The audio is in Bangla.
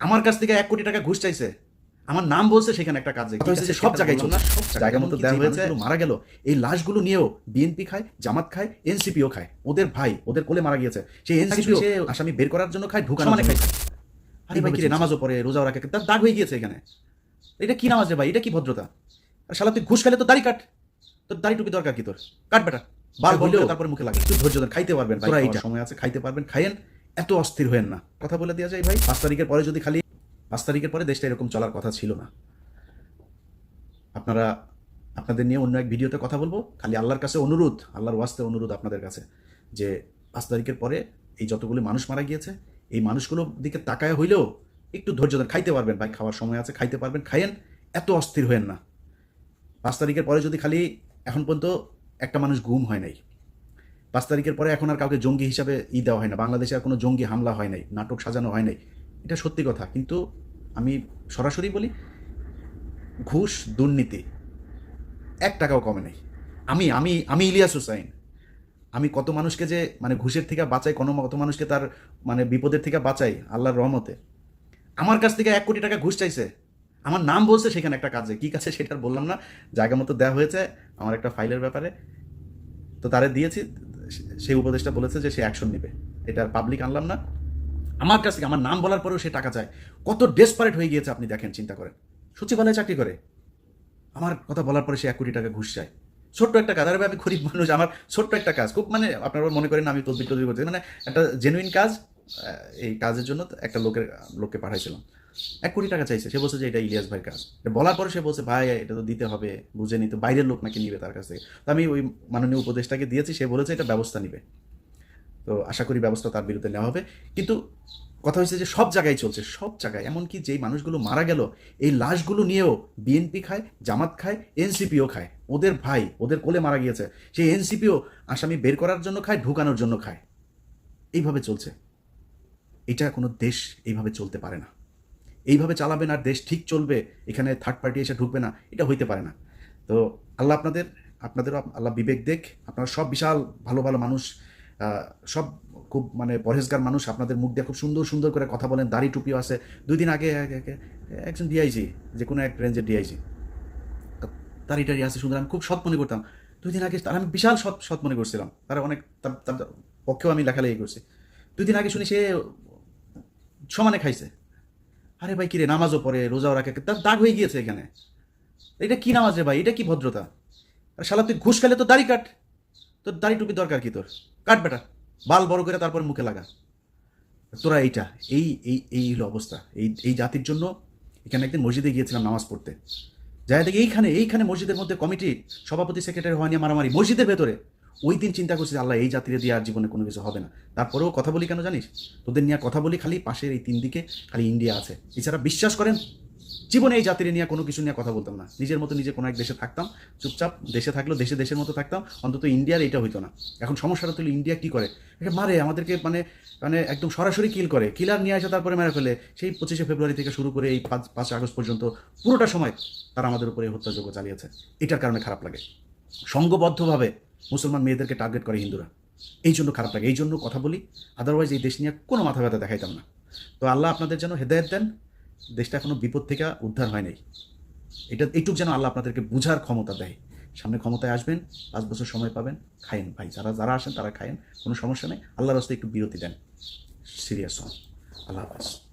আমার কাছ থেকে এক কোটি টাকা ঘুষ চাইছে। আমার নাম বলছে সেখানে একটা কাজে। হয়েছে সব জায়গায় চলছে। সব জায়গা মতো দেওয়া হয়েছে মারা গেল এই লাশগুলো নিয়েও বিএনপি খায় জামাত খায় এনসিপিও খায়। ওদের ভাই ওদের কোলে মারা গিয়েছে। সেই এনসিপি আসামি বের করার জন্য খায় ঢুকানো মানে খায়। আরে ভাই কি নামাজও পড়ে রোজাও রাখে তার দাগ হয়ে গিয়েছে এখানে। এটা কি নামাজ রে ভাই? এটা কি ভদ্রতা? আর শালা তুই ঘুষ খেলে তো দাড়ি কাট। তোর দাড়ি টুপি দরকার কি তোর? কাট বেটা। বার বললেও তারপরে মুখে লাগে। একটু ধৈর্য ধরে খাইতে পারবেন এইটা। সময় আছে খাইতে পারবেন। খাইয়েন। এত অস্থির হয়েন না। কথা বলে দেওয়া যায় ভাই, পাঁচ তারিখের পরে যদি খালি পাঁচ তারিখের পরে দেশটা এরকম চলার কথা ছিল না। আপনারা আপনাদের নিয়ে অন্য এক ভিডিওতে কথা বলব। খালি আল্লাহর কাছে অনুরোধ, আল্লাহর ওয়াস্তে অনুরোধ আপনাদের কাছে যে পাঁচ তারিখের পরে এই যতগুলো মানুষ মারা গিয়েছে, এই মানুষগুলোর দিকে তাকায় হইলেও একটু ধৈর্য ধরে খাইতে পারবেন ভাই। খাওয়ার সময় আছে, খাইতে পারবেন। খাইয়েন, এত অস্থির হয়েন না। পাঁচ তারিখের পরে যদি খালি এখন পর্যন্ত একটা মানুষ গুম হয় নাই পাঁচ তারিখের পরে এখন আর কাউকে জঙ্গি হিসাবে ই দেওয়া হয় না। বাংলাদেশে আর কোনো জঙ্গি হামলা হয় নাই, নাটক সাজানো হয় নাই। এটা সত্যি কথা, কিন্তু আমি সরাসরি বলি, ঘুষ, দুর্নীতি, এক টাকাও কমে নেই। আমি আমি আমি ইলিয়াস হুসাইন। আমি কত মানুষকে যে মানে ঘুষের থেকে বাঁচাই, কোনো কত মানুষকে তার মানে বিপদের থেকে বাঁচাই আল্লাহর রহমতে, আমার কাছ থেকে এক কোটি টাকা ঘুষ চাইছে। আমার নাম বলছে সেখানে একটা কাজে, কী কাছে সেটা বললাম না। জায়গা মতো দেওয়া হয়েছে, আমার একটা ফাইলের ব্যাপারে। তো তারে দিয়েছি সেই উপদেশটা বলেছে যে সে অ্যাকশন নেবে। এটা পাবলিক আনলাম না। আমার কাছ থেকে, আমার নাম বলার পরেও সে টাকা চায়। কত ডেসপারেট হয়ে গিয়েছে আপনি দেখেন, চিন্তা করেন। সচিবালয়ে চাকরি করে। আমার কথা বলার পরে সে এক কোটি টাকা ঘুষ চায়। ছোট্ট একটা কাজ। আরে আমি গরিব মানুষ, আমার ছোট্ট একটা কাজ। খুব মানে আপনারা মনে করেন আমি তদবির টদবির করছি। মানে একটা জেনুইন কাজ এই কাজের জন্য একটা লোকের, লোককে পাঠাইছিলাম। এক কোটি টাকা চাইছে। সে বলছে যে এটা ইলিয়াস ভাইয়ের কাজ। এটা বলার পরে সে বলছে, ভাই, এটা তো দিতে হবে, বুঝে নিতে বাইরের লোক নাকি নিবে তার কাছ। থেকে তো আমি ওই মাননীয় উপদেশটাকে দিয়েছি, সে বলেছে এটা ব্যবস্থা নিবে। তো আশা করি ব্যবস্থা তার বিরুদ্ধে নেওয়া হবে। কিন্তু কথা হয়েছে যে সব জায়গায় চলছে, সব জায়গায়। এমনকি যেই মানুষগুলো মারা গেল, এই লাশগুলো নিয়েও বিএনপি খায়, জামাত খায়, এনসিপিও খায়। ওদের ভাই, ওদের কোলে মারা গিয়েছে। সেই এনসিপিও আসামি বের করার জন্য খায়, ঢুকানোর জন্য খায়। এইভাবে চলছে। এটা কোনো দেশ এইভাবে চলতে পারে না। এইভাবে চালাবেন আর দেশ ঠিক চলবে, এখানে থার্ড পার্টি এসে ঢুকবে না, এটা হইতে পারে না। তো আল্লাহ আপনাদের, আপনাদেরও আল্লাহ বিবেক দেখ, আপনারা সব বিশাল, ভালো ভালো মানুষ সব খুব মানে পরহেজগার মানুষ, আপনাদের মুখ দিয়ে খুব সুন্দর সুন্দর করে কথা বলেন, দাড়ি টুপিও আছে। দুই দিন আগে এক- এক- একজন ডিআইজি যে কোনো এক রেঞ্জের ডিআইজি দাড়ি টাড়ি আছে সুন্দর, আমি খুব সৎ মনে করতাম। দুই দিন আগে, তার আমি বিশাল সৎ সৎ মনে করছিলাম। তারা অনেক, তার তার পক্ষেও আমি লেখালেখি করছি। দুই দিন আগে শুনি সে সমানে খাইছে। আরে ভাই, কিরে, নামাজও পড়ে, রোজাও রাখে তার দাগ হয়ে গিয়েছে এখানে। এটা কি নামাজ রে ভাই? এটা কি ভদ্রতা? আর শালা, তুই ঘুষ খেলে তো দাড়ি কাট। তোর দাড়ি টুপি দরকার কি তোর? কাট বেটা। বাল বড় করে তারপর মুখে লাগা। তোরা এইটা, এই এই এই হলো অবস্থা। এই এই জাতির জন্য এখানে একদিন মসজিদে গিয়েছিলাম নামাজ পড়তে। যাই দেখি এইখানে এইখানে মসজিদের মধ্যে কমিটি, সভাপতি, সেক্রেটারি হওয়া নিয়ে মারামারি। মসজিদের ভেতরে। ওই দিন চিন্তা করছি আল্লাহ, এই জাতিরে দিয়ে আর জীবনে কোনো কিছু হবে না। তারপরেও কথা বলি কেন জানিস? তোদের নিয়ে কথা বলি খালি পাশের এই তিন দিকে খালি ইন্ডিয়া আছে। এছাড়া বিশ্বাস করেন, জীবনে এই জাতির নিয়ে কোনো কিছু নিয়ে কথা বলতাম না। নিজের মতো নিজে কোনো এক দেশে থাকতাম, চুপচাপ দেশে থাকলেও দেশে দেশের মতো থাকতাম, অন্তত ইন্ডিয়ার এটা হইতো না। এখন সমস্যাটা তুলে ইন্ডিয়া কী করে? এটা মারে, আমাদেরকে মানে মানে একদম সরাসরি কিল করে। কিলার নিয়ে আসে তারপরে মেরে ফেলে। সেই পঁচিশে ফেব্রুয়ারি থেকে শুরু করে এই পাঁচ পাঁচ আগস্ট পর্যন্ত পুরোটা সময় তারা আমাদের উপরে হত্যাযোগ্য চালিয়েছে। এটার কারণে খারাপ লাগে। সংঘবদ্ধভাবে মুসলমান মেয়েদেরকে টার্গেট করে হিন্দুরা। এই জন্য খারাপ লাগে, এই জন্য কথা বলি। আদারওয়াইজ এই দেশ নিয়ে কোনো মাথা ব্যথা দেখাইতাম না। তো আল্লাহ আপনাদের যেন হেদায়ত দেন, দেশটা এখনও বিপদ থেকে উদ্ধার হয় নাই। এটা, এইটুক যেন আল্লাহ আপনাদেরকে বুঝার ক্ষমতা দেয়। সামনে ক্ষমতায় আসবেন, পাঁচ বছর সময় পাবেন, খায়েন ভাই, যারা যারা আসেন তারা খায়েন, কোনো সমস্যা নেই। আল্লাহর রাস্তায় একটু বিরতি দেন। সিরিয়াস হন। আল্লাহ হাফেজ।